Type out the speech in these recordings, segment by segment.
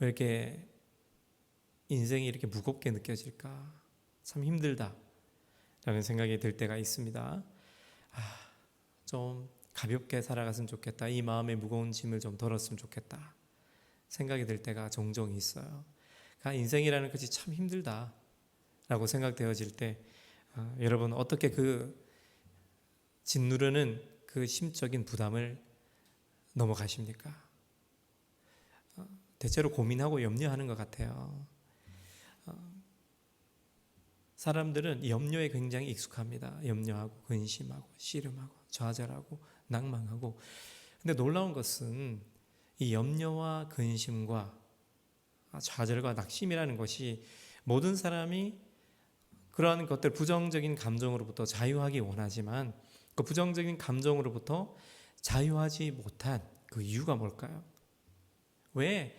왜 이렇게 인생이 이렇게 무겁게 느껴질까? 참 힘들다. 라는 생각이 들 때가 있습니다. 아, 좀 가볍게 살아갔으면 좋겠다. 이 마음의 무거운 짐을 좀 덜었으면 좋겠다. 생각이 들 때가 종종 있어요. 아, 인생이라는 것이 참 힘들다. 라고 생각되어질 때, 아, 여러분, 어떻게 그 짓누르는 그 심적인 부담을 넘어가십니까? 어, 대체로 고민하고 염려하는 것 같아요. 어, 사람들은 염려에 굉장히 익숙합니다. 염려하고 근심하고 씨름하고 좌절하고 낭망하고. 근데 놀라운 것은 이 염려와 근심과 좌절과 낙심이라는 것이 모든 사람이 그러한 것들 부정적인 감정으로부터 자유하기 원하지만 그 부정적인 감정으로부터 자유하지 못한 그 이유가 뭘까요? 왜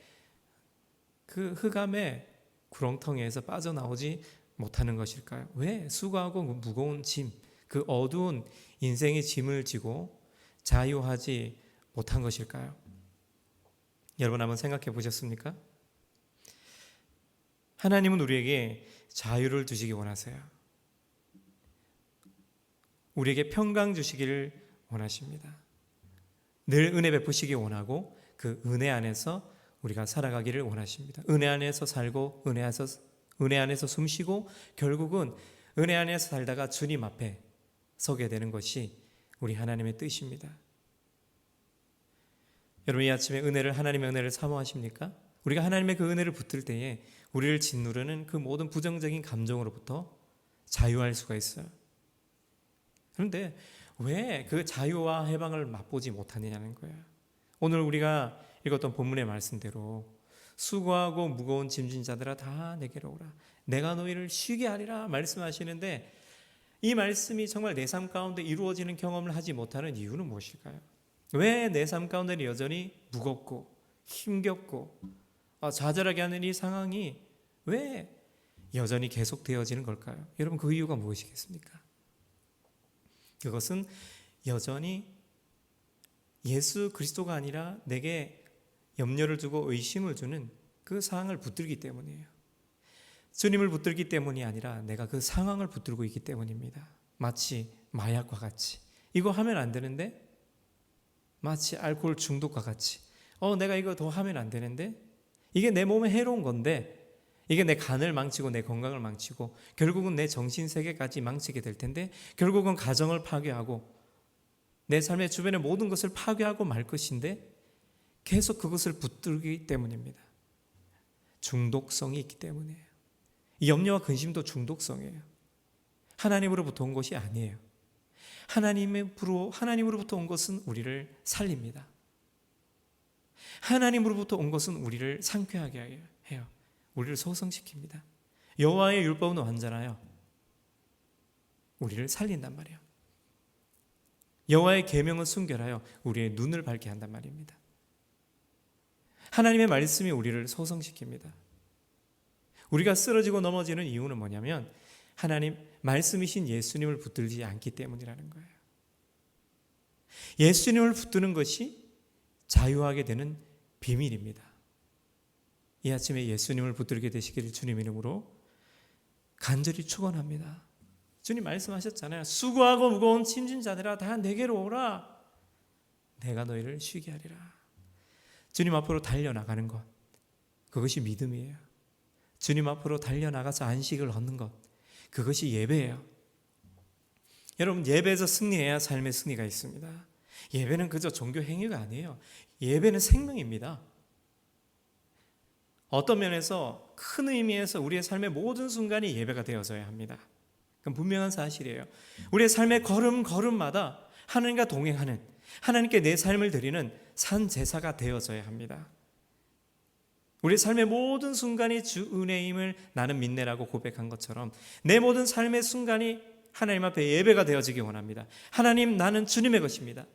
그 흑암의 구렁텅이에서 빠져나오지 못하는 것일까요? 왜 수고하고 무거운 짐, 그 어두운 인생의 짐을 지고 자유하지 못한 것일까요? 여러분 한번 생각해 보셨습니까? 하나님은 우리에게 자유를 주시기 원하세요. 우리에게 평강 주시기를 원하십니다. 늘 은혜 베푸시기 원하고 그 은혜 안에서 우리가 살아가기를 원하십니다. 은혜 안에서 살고 은혜 안에서 은혜 안에서 숨쉬고 결국은 은혜 안에서 살다가 주님 앞에 서게 되는 것이 우리 하나님의 뜻입니다. 여러분 이 아침에 은혜를 하나님의 은혜를 사모하십니까? 우리가 하나님의 그 은혜를 붙들 때에 우리를 짓누르는 그 모든 부정적인 감정으로부터 자유할 수가 있어요. 그런데 왜 그 자유와 해방을 맛보지 못하느냐는 거예요. 오늘 우리가 읽었던 본문의 말씀대로 수고하고 무거운 짐진 자들아 다 내게로 오라. 내가 너희를 쉬게 하리라 말씀하시는데 이 말씀이 정말 내 삶 가운데 이루어지는 경험을 하지 못하는 이유는 무엇일까요? 왜 내 삶 가운데 여전히 무겁고 힘겹고 아, 좌절하게 하는 이 상황이 왜 여전히 계속되어지는 걸까요? 여러분 그 이유가 무엇이겠습니까? 그것은 여전히 예수 그리스도가 아니라 내게 염려를 두고 의심을 주는 그 상황을 붙들기 때문이에요. 주님을 붙들기 때문이 아니라 내가 그 상황을 붙들고 있기 때문입니다. 마치 마약과 같이 이거 하면 안 되는데 마치 알코올 중독과 같이 어 내가 이거 더 하면 안 되는데 이게 내 몸에 해로운 건데 이게 내 간을 망치고 내 건강을 망치고 결국은 내 정신 세계까지 망치게 될 텐데 결국은 가정을 파괴하고 내 삶의 주변의 모든 것을 파괴하고 말 것인데 계속 그것을 붙들기 때문입니다. 중독성이 있기 때문이에요. 이 염려와 근심도 중독성이에요. 하나님으로부터 온 것이 아니에요. 하나님으로 하나님으로부터 온 것은 우리를 살립니다. 하나님으로부터 온 것은 우리를 상쾌하게 해요. 우리를 소성시킵니다. 여호와의 율법은 완전하여 우리를 살린단 말이에요. 여호와의 계명은 순결하여 우리의 눈을 밝게 한단 말입니다. 하나님의 말씀이 우리를 소성시킵니다. 우리가 쓰러지고 넘어지는 이유는 뭐냐면 하나님 말씀이신 예수님을 붙들지 않기 때문이라는 거예요. 예수님을 붙드는 것이 자유하게 되는 비밀입니다. 이 아침에 예수님을 붙들게 되시기를 주님 이름으로 간절히 축원합니다. 주님 말씀하셨잖아요. 수고하고 무거운 짐진 자들아 다 내게로 오라. 내가 너희를 쉬게 하리라. 주님 앞으로 달려나가는 것. 그것이 믿음이에요. 주님 앞으로 달려나가서 안식을 얻는 것. 그것이 예배예요. 여러분 예배에서 승리해야 삶의 승리가 있습니다. 예배는 그저 종교 행위가 아니에요. 예배는 생명입니다. 어떤 면에서 큰 의미에서 우리의 삶의 모든 순간이 예배가 되어져야 합니다. 그건 분명한 사실이에요. 우리의 삶의 걸음 걸음마다 하나님과 동행하는 하나님께 내 삶을 드리는 산 제사가 되어져야 합니다. 우리 삶의 모든 순간이 주 은혜임을 나는 믿네라고 고백한 것처럼 내 모든 삶의 순간이 하나님 앞에 예배가 되어지기 원합니다. 하나님 나는 주님의 것입니다.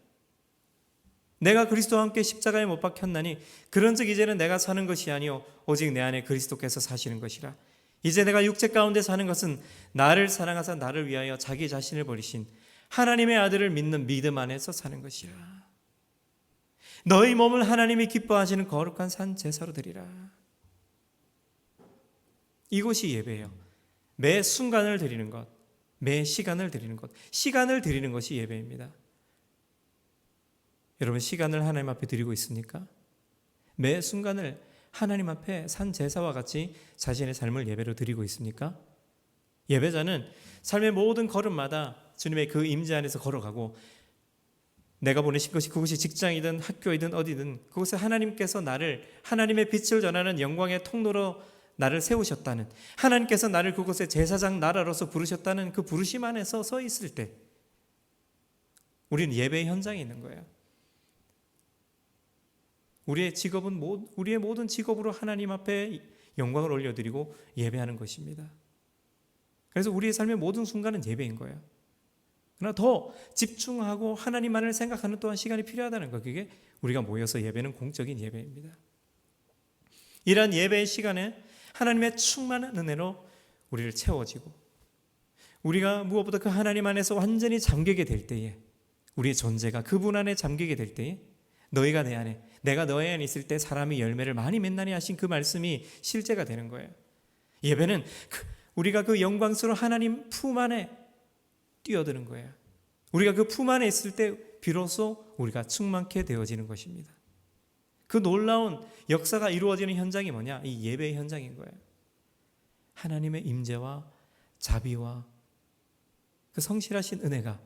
내가 그리스도와 함께 십자가에 못 박혔나니 그런즉 이제는 내가 사는 것이 아니요 오직 내 안에 그리스도께서 사시는 것이라. 이제 내가 육체 가운데 사는 것은 나를 사랑하사 나를 위하여 자기 자신을 버리신 하나님의 아들을 믿는 믿음 안에서 사는 것이라. 너희 몸을 하나님이 기뻐하시는 거룩한 산 제사로 드리라. 이것이 예배예요. 매 순간을 드리는 것, 매 시간을 드리는 것, 시간을 드리는 것이 예배입니다. 여러분 시간을 하나님 앞에 드리고 있습니까? 매 순간을 하나님 앞에 산 제사와 같이 자신의 삶을 예배로 드리고 있습니까? 예배자는 삶의 모든 걸음마다 주님의 그 임재 안에서 걸어가고 내가 보내신 것이 그곳이 직장이든 학교이든 어디든 그곳에 하나님께서 나를 하나님의 빛을 전하는 영광의 통로로 나를 세우셨다는 하나님께서 나를 그곳에 제사장 나라로서 부르셨다는 그 부르심 안에서 서 있을 때 우리는 예배의 현장에 있는 거예요. 우리의 직업은 우리의 모든 직업으로 하나님 앞에 영광을 올려드리고 예배하는 것입니다. 그래서 우리의 삶의 모든 순간은 예배인 거예요. 그러나 더 집중하고 하나님만을 생각하는 또한 시간이 필요하다는 거 그게 우리가 모여서 예배는 공적인 예배입니다. 이러한 예배의 시간에 하나님의 충만한 은혜로 우리를 채워지고 우리가 무엇보다 그 하나님 안에서 완전히 잠기게 될 때에 우리의 존재가 그분 안에 잠기게 될 때에 너희가 내 안에 내가 너희 안에 있을 때 사람이 열매를 많이 맺나니 하신 그 말씀이 실제가 되는 거예요. 예배는 그 우리가 그 영광스러운 하나님 품 안에 뛰어드는 거예요. 우리가 그 품 안에 있을 때 비로소 우리가 충만케 되어지는 것입니다. 그 놀라운 역사가 이루어지는 현장이 뭐냐? 이 예배의 현장인 거예요. 하나님의 임재와 자비와 그 성실하신 은혜가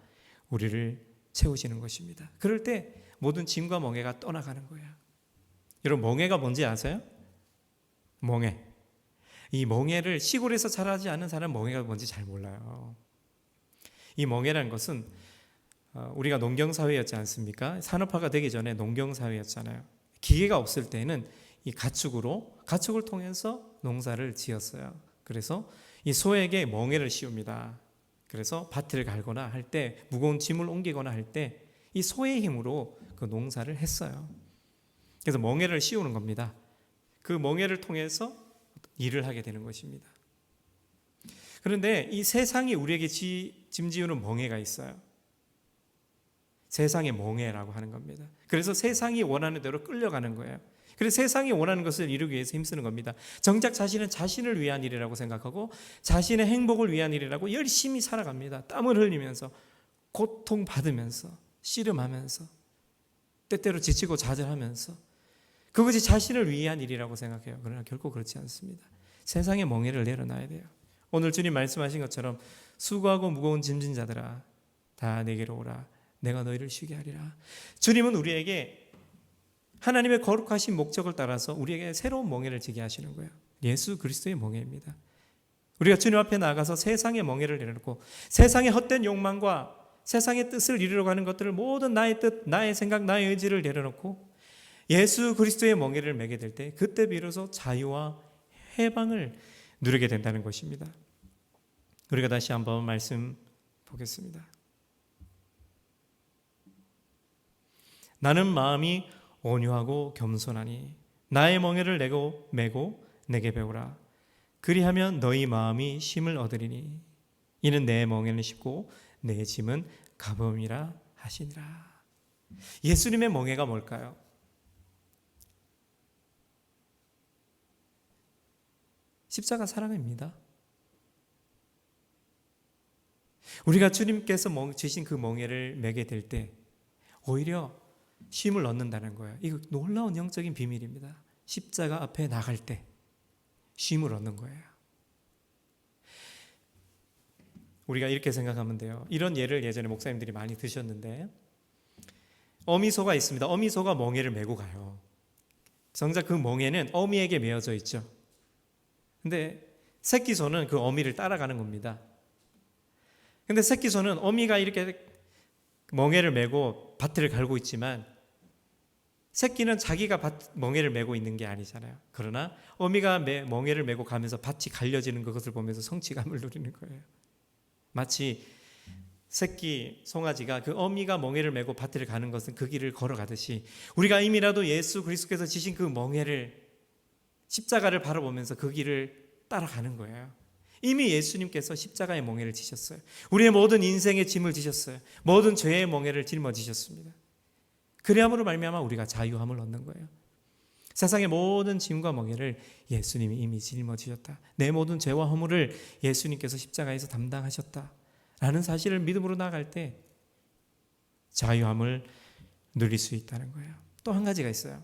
우리를 채우시는 것입니다. 그럴 때 모든 짐과 멍해가 떠나가는 거예요. 여러분 멍해가 뭔지 아세요? 멍해. 이 멍해를 시골에서 자라지 않은 사람 멍해가 뭔지 잘 몰라요. 이 멍해라는 것은 어, 우리가 농경 사회였지 않습니까? 산업화가 되기 전에 농경 사회였잖아요. 기계가 없을 때는 이 가축으로 가축을 통해서 농사를 지었어요. 그래서 이 소에게 멍해를 씌웁니다. 그래서 밭을 갈거나 할 때 무거운 짐을 옮기거나 할 때 이 소의 힘으로 그 농사를 했어요. 그래서 멍해를 씌우는 겁니다. 그 멍해를 통해서 일을 하게 되는 것입니다. 그런데 이 세상이 우리에게 지, 짐지우는 멍해가 있어요. 세상의 멍해라고 하는 겁니다. 그래서 세상이 원하는 대로 끌려가는 거예요. 그래서 세상이 원하는 것을 이루기 위해서 힘쓰는 겁니다. 정작 자신은 자신을 위한 일이라고 생각하고 자신의 행복을 위한 일이라고 열심히 살아갑니다. 땀을 흘리면서 고통 받으면서 씨름하면서 때때로 지치고 좌절하면서 그것이 자신을 위한 일이라고 생각해요. 그러나 결코 그렇지 않습니다. 세상의 멍해를 내려놔야 돼요. 오늘 주님 말씀하신 것처럼 수고하고 무거운 짐진 자들아 다 내게로 오라 내가 너희를 쉬게 하리라. 주님은 우리에게 하나님의 거룩하신 목적을 따라서 우리에게 새로운 멍해를 지게 하시는 거예요. 예수 그리스도의 멍해입니다. 우리가 주님 앞에 나가서 세상의 멍해를 내려놓고 세상의 헛된 욕망과 세상의 뜻을 이루려고 하는 것들을 모든 나의 뜻, 나의 생각, 나의 의지를 내려놓고 예수 그리스도의 멍에를 매게 될 때 그때 비로소 자유와 해방을 누리게 된다는 것입니다. 우리가 다시 한번 말씀 보겠습니다. 나는 마음이 온유하고 겸손하니 나의 멍에를 내고 메고 내게 배우라. 그리하면 너희 마음이 쉼을 얻으리니 이는 내 멍에는 쉽고 내 짐은 가범이라 하시니라. 예수님의 멍해가 뭘까요? 십자가 사랑입니다. 우리가 주님께서 주신 그 멍해를 매게 될 때 오히려 쉼을 얻는다는 거예요. 이거 놀라운 영적인 비밀입니다. 십자가 앞에 나갈 때 쉼을 얻는 거예요. 우리가 이렇게 생각하면 돼요. 이런 예를 예전에 목사님들이 많이 드셨는데 어미소가 있습니다. 어미소가 멍에를 메고 가요. 정작 그 멍에는 어미에게 메어져 있죠. 근데 새끼 소는 그 어미를 따라가는 겁니다. 근데 새끼 소는 어미가 이렇게 멍에를 메고 밭을 갈고 있지만 새끼는 자기가 밭, 멍에를 메고 있는 게 아니잖아요. 그러나 어미가 매, 멍에를 메고 가면서 밭이 갈려지는 그것을 보면서 성취감을 누리는 거예요. 마치 새끼 송아지가 그 어미가 멍에를 메고 밭을 가는 것은 그 길을 걸어가듯이 우리가 이미라도 예수 그리스도께서 지신 그 멍에를 십자가를 바라보면서 그 길을 따라가는 거예요. 이미 예수님께서 십자가의 멍에를 지셨어요. 우리의 모든 인생의 짐을 지셨어요. 모든 죄의 멍에를 짊어지셨습니다. 그래야므로 말미암아 우리가 자유함을 얻는 거예요. 세상의 모든 짐과 멍에를 예수님이 이미 짊어지셨다. 내 모든 죄와 허물을 예수님께서 십자가에서 담당하셨다. 라는 사실을 믿음으로 나아갈 때 자유함을 누릴 수 있다는 거예요. 또 한 가지가 있어요.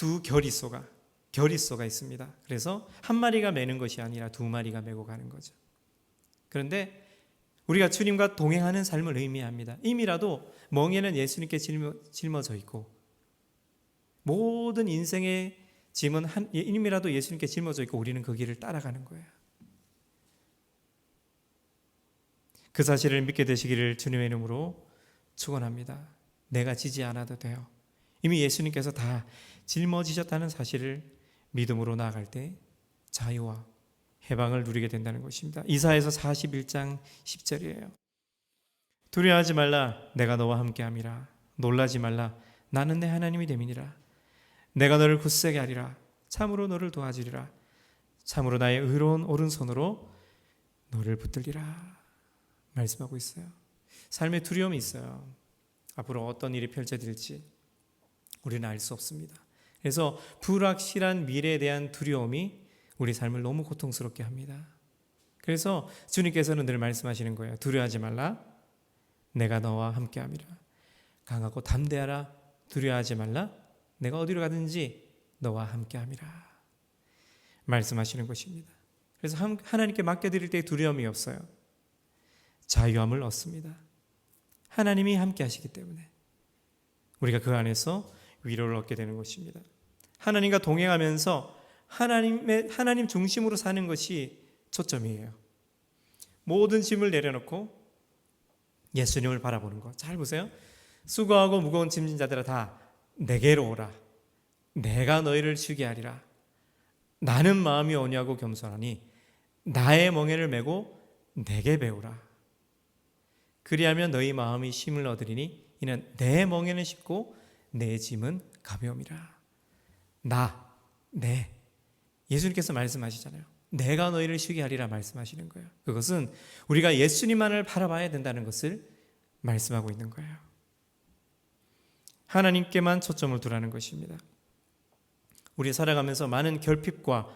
두 결이소가 결이소가 있습니다. 그래서 한 마리가 매는 것이 아니라 두 마리가 메고 가는 거죠. 그런데 우리가 주님과 동행하는 삶을 의미합니다. 이미라도 멍에는 예수님께 짊어, 져 있고 모든 인생의 짐은 한 이미라도 예수님께 짊어져 있고 우리는 그 길을 따라가는 거예요. 그 사실을 믿게 되시기를 주님의 이름으로 축원합니다. 내가 지지 않아도 돼요. 이미 예수님께서 다 짊어지셨다는 사실을 믿음으로 나아갈 때 자유와 해방을 누리게 된다는 것입니다. 이사에서 41장 10절이에요. 두려워하지 말라 내가 너와 함께함이라 놀라지 말라 나는 내 하나님이 됨이니라 내가 너를 굳세게 하리라 참으로 너를 도와주리라 참으로 나의 의로운 오른손으로 너를 붙들리라 말씀하고 있어요. 삶에 두려움이 있어요. 앞으로 어떤 일이 펼쳐질지 우리는 알 수 없습니다. 그래서 불확실한 미래에 대한 두려움이 우리 삶을 너무 고통스럽게 합니다. 그래서 주님께서는 늘 말씀하시는 거예요. 두려워하지 말라. 내가 너와 함께 함이라. 강하고 담대하라. 두려워하지 말라. 내가 어디로 가든지 너와 함께 함이라. 말씀하시는 것입니다. 그래서 하나님께 맡겨드릴 때 두려움이 없어요. 자유함을 얻습니다. 하나님이 함께 하시기 때문에 우리가 그 안에서 위로를 얻게 되는 것입니다. 하나님과 동행하면서 하나님의 하나님 중심으로 사는 것이 초점이에요. 모든 짐을 내려놓고 예수님을 바라보는 것. 잘 보세요. 수고하고 무거운 짐진 자들아 다 내게로 오라. 내가 너희를 쉬게 하리라. 나는 마음이 오냐고 겸손하니 나의 멍에를 메고 내게 배우라. 그리하면 너희 마음이 힘을 얻으리니 이는 내 멍에는 쉽고 내 짐은 가벼움이라. 나, 내. 예수님께서 말씀하시잖아요. 내가 너희를 쉬게 하리라 말씀하시는 거예요. 그것은 우리가 예수님만을 바라봐야 된다는 것을 말씀하고 있는 거예요. 하나님께만 초점을 두라는 것입니다. 우리 살아가면서 많은 결핍과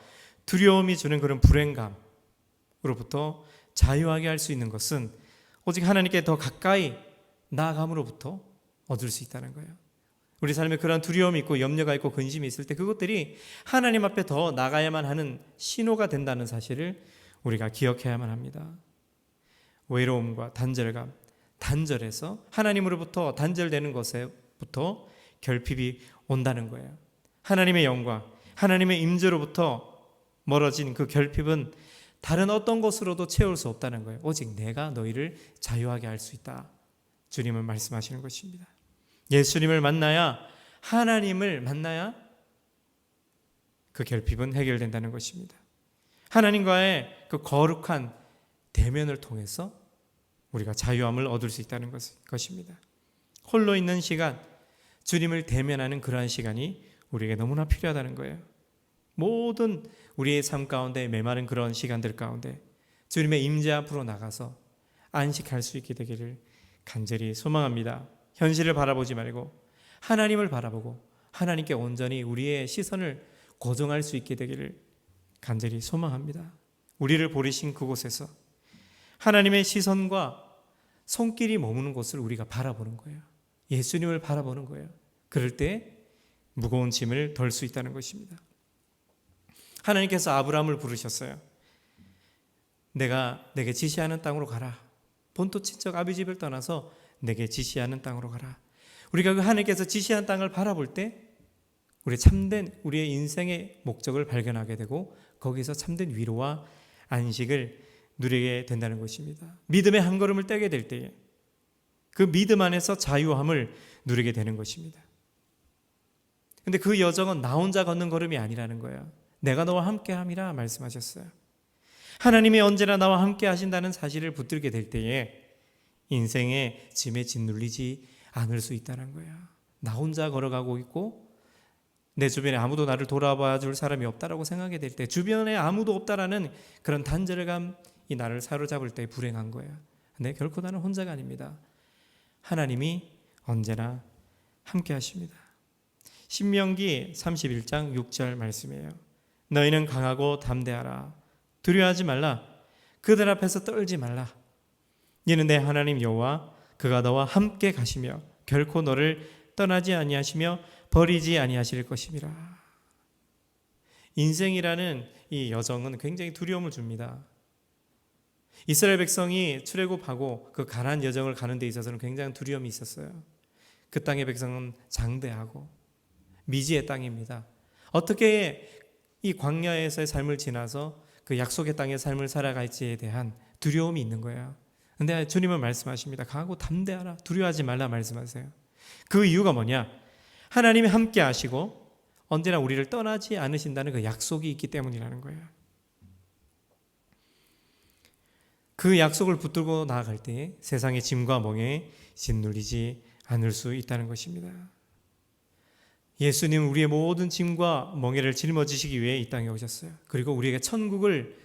두려움이 주는 그런 불행감으로부터 자유하게 할 수 있는 것은 오직 하나님께 더 가까이 나아감으로부터 얻을 수 있다는 거예요. 우리 삶에 그런 두려움이 있고 염려가 있고 근심이 있을 때 그것들이 하나님 앞에 더 나가야만 하는 신호가 된다는 사실을 우리가 기억해야만 합니다. 외로움과 단절감, 단절해서 하나님으로부터 단절되는 것에부터 결핍이 온다는 거예요. 하나님의 영광, 하나님의 임재로부터 멀어진 그 결핍은 다른 어떤 것으로도 채울 수 없다는 거예요. 오직 내가 너희를 자유하게 할 수 있다. 주님은 말씀하시는 것입니다. 예수님을 만나야 하나님을 만나야 그 결핍은 해결된다는 것입니다. 하나님과의 그 거룩한 대면을 통해서 우리가 자유함을 얻을 수 있다는 것입니다. 홀로 있는 시간, 주님을 대면하는 그러한 시간이 우리에게 너무나 필요하다는 거예요. 모든 우리의 삶 가운데 메마른 그런 시간들 가운데 주님의 임재 앞으로 나가서 안식할 수 있게 되기를 간절히 소망합니다. 현실을 바라보지 말고 하나님을 바라보고 하나님께 온전히 우리의 시선을 고정할 수 있게 되기를 간절히 소망합니다. 우리를 보리신 그곳에서 하나님의 시선과 손길이 머무는 곳을 우리가 바라보는 거예요. 예수님을 바라보는 거예요. 그럴 때 무거운 짐을 덜 수 있다는 것입니다. 하나님께서 아브라함을 부르셨어요. 내가 내게 지시하는 땅으로 가라. 본토 친척 아비 집을 떠나서 내게 지시하는 땅으로 가라. 우리가 그 하나님께서 지시한 땅을 바라볼 때 우리 참된 우리의 인생의 목적을 발견하게 되고 거기서 참된 위로와 안식을 누리게 된다는 것입니다. 믿음의 한 걸음을 떼게 될 때에 그 믿음 안에서 자유함을 누리게 되는 것입니다. 근데 그 여정은 나 혼자 걷는 걸음이 아니라는 거예요. 내가 너와 함께 함이라 말씀하셨어요. 하나님이 언제나 나와 함께 하신다는 사실을 붙들게 될 때에 인생의 짐에 짓눌리지 않을 수 있다는 거예요. 나 혼자 걸어가고 있고 내 주변에 아무도 나를 돌아봐 줄 사람이 없다라고 생각이 될 때 주변에 아무도 없다라는 그런 단절감이 나를 사로잡을 때 불행한 거예요. 근데 결코 나는 혼자가 아닙니다. 하나님이 언제나 함께 하십니다. 신명기 31장 6절 말씀이에요. 너희는 강하고 담대하라. 두려워하지 말라. 그들 앞에서 떨지 말라. 이는 내 하나님 여호와 그가 너와 함께 가시며 결코 너를 떠나지 아니하시며 버리지 아니하실 것임이라. 인생이라는 이 여정은 굉장히 두려움을 줍니다. 이스라엘 백성이 출애굽하고 그 가나안 여정을 가는 데 있어서는 굉장히 두려움이 있었어요. 그 땅의 백성은 장대하고 미지의 땅입니다. 어떻게 이 광야에서의 삶을 지나서 그 약속의 땅의 삶을 살아갈지에 대한 두려움이 있는 거예요. 근데 주님은 말씀하십니다. 강하고 담대하라. 두려워하지 말라 말씀하세요. 그 이유가 뭐냐? 하나님이 함께 하시고 언제나 우리를 떠나지 않으신다는 그 약속이 있기 때문이라는 거예요. 그 약속을 붙들고 나아갈 때 세상의 짐과 멍에 짓눌리지 않을 수 있다는 것입니다. 예수님은 우리의 모든 짐과 멍에를 짊어지시기 위해 이 땅에 오셨어요. 그리고 우리에게 천국을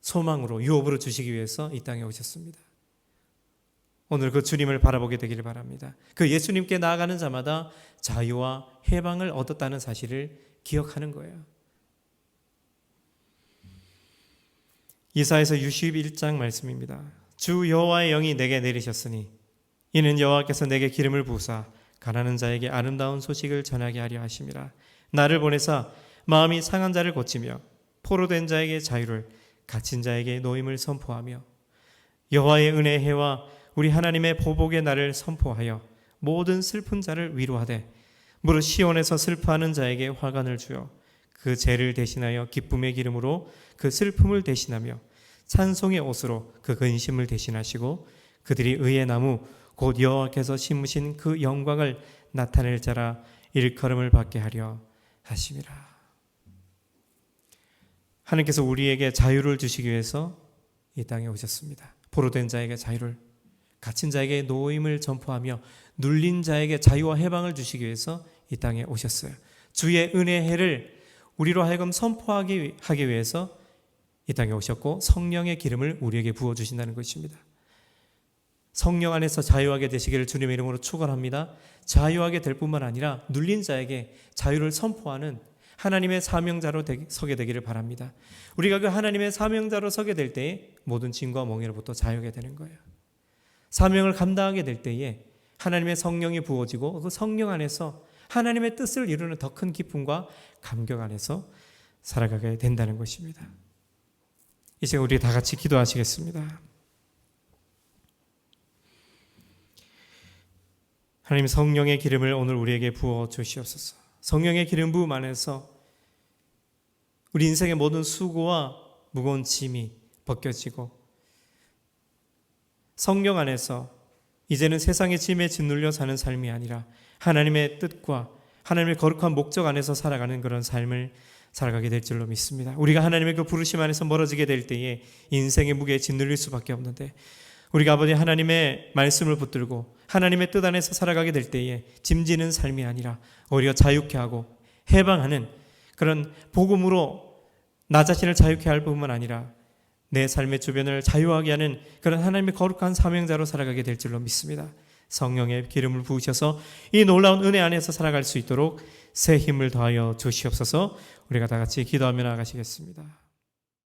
소망으로 유업으로 주시기 위해서 이 땅에 오셨습니다. 오늘 그 주님을 바라보게 되기를 바랍니다. 그 예수님께 나아가는 자마다 자유와 해방을 얻었다는 사실을 기억하는 거예요. 이사에서 61장 말씀입니다. 주 여호와의 영이 내게 내리셨으니 이는 여호와께서 내게 기름을 부으사 가난한 자에게 아름다운 소식을 전하게 하려 하심이라. 나를 보내사 마음이 상한 자를 고치며 포로된 자에게 자유를 갇힌 자에게 노임을 선포하며 여호와의 은혜 해와 우리 하나님의 보복의 날을 선포하여 모든 슬픈 자를 위로하되 무릇 시온에서 슬퍼하는 자에게 화관을 주어 그 죄를 대신하여 기쁨의 기름으로 그 슬픔을 대신하며 찬송의 옷으로 그 근심을 대신하시고 그들이 의의 나무 곧 여호와께서 심으신 그 영광을 나타낼 자라 일컬음을 받게 하려 하심이라. 하나님께서 우리에게 자유를 주시기 위해서 이 땅에 오셨습니다. 포로된 자에게 자유를 갇힌 자에게 노임을 전포하며 눌린 자에게 자유와 해방을 주시기 위해서 이 땅에 오셨어요. 주의 은혜 해를 우리로 하여금 선포하기 하기 위해서 이 땅에 오셨고 성령의 기름을 우리에게 부어 주신다는 것입니다. 성령 안에서 자유하게 되시기를 주님의 이름으로 축원합니다. 자유하게 될 뿐만 아니라 눌린 자에게 자유를 선포하는 하나님의 사명자로 서게 되기를 바랍니다. 우리가 그 하나님의 사명자로 서게 될 때에 모든 짐과 멍에로부터 자유하게 되는 거예요. 사명을 감당하게 될 때에 하나님의 성령이 부어지고 그 성령 안에서 하나님의 뜻을 이루는 더 큰 기쁨과 감격 안에서 살아가게 된다는 것입니다. 이제 우리 다 같이 기도하시겠습니다. 하나님 성령의 기름을 오늘 우리에게 부어 주시옵소서. 성령의 기름 부음 안에서 우리 인생의 모든 수고와 무거운 짐이 벗겨지고 성령 안에서 이제는 세상의 짐에 짓눌려 사는 삶이 아니라 하나님의 뜻과 하나님의 거룩한 목적 안에서 살아가는 그런 삶을 살아가게 될 줄로 믿습니다. 우리가 하나님의 그 부르심 안에서 멀어지게 될 때에 인생의 무게에 짓눌릴 수밖에 없는데 우리가 아버지 하나님의 말씀을 붙들고 하나님의 뜻 안에서 살아가게 될 때에 짐지는 삶이 아니라 오히려 자유케 하고 해방하는 그런 복음으로 나 자신을 자유케 할 뿐만 아니라 내 삶의 주변을 자유하게 하는 그런 하나님의 거룩한 사명자로 살아가게 될 줄로 믿습니다. 성령의 기름을 부으셔서 이 놀라운 은혜 안에서 살아갈 수 있도록 새 힘을 더하여 주시옵소서 우리가 다 같이 기도하며 나가시겠습니다.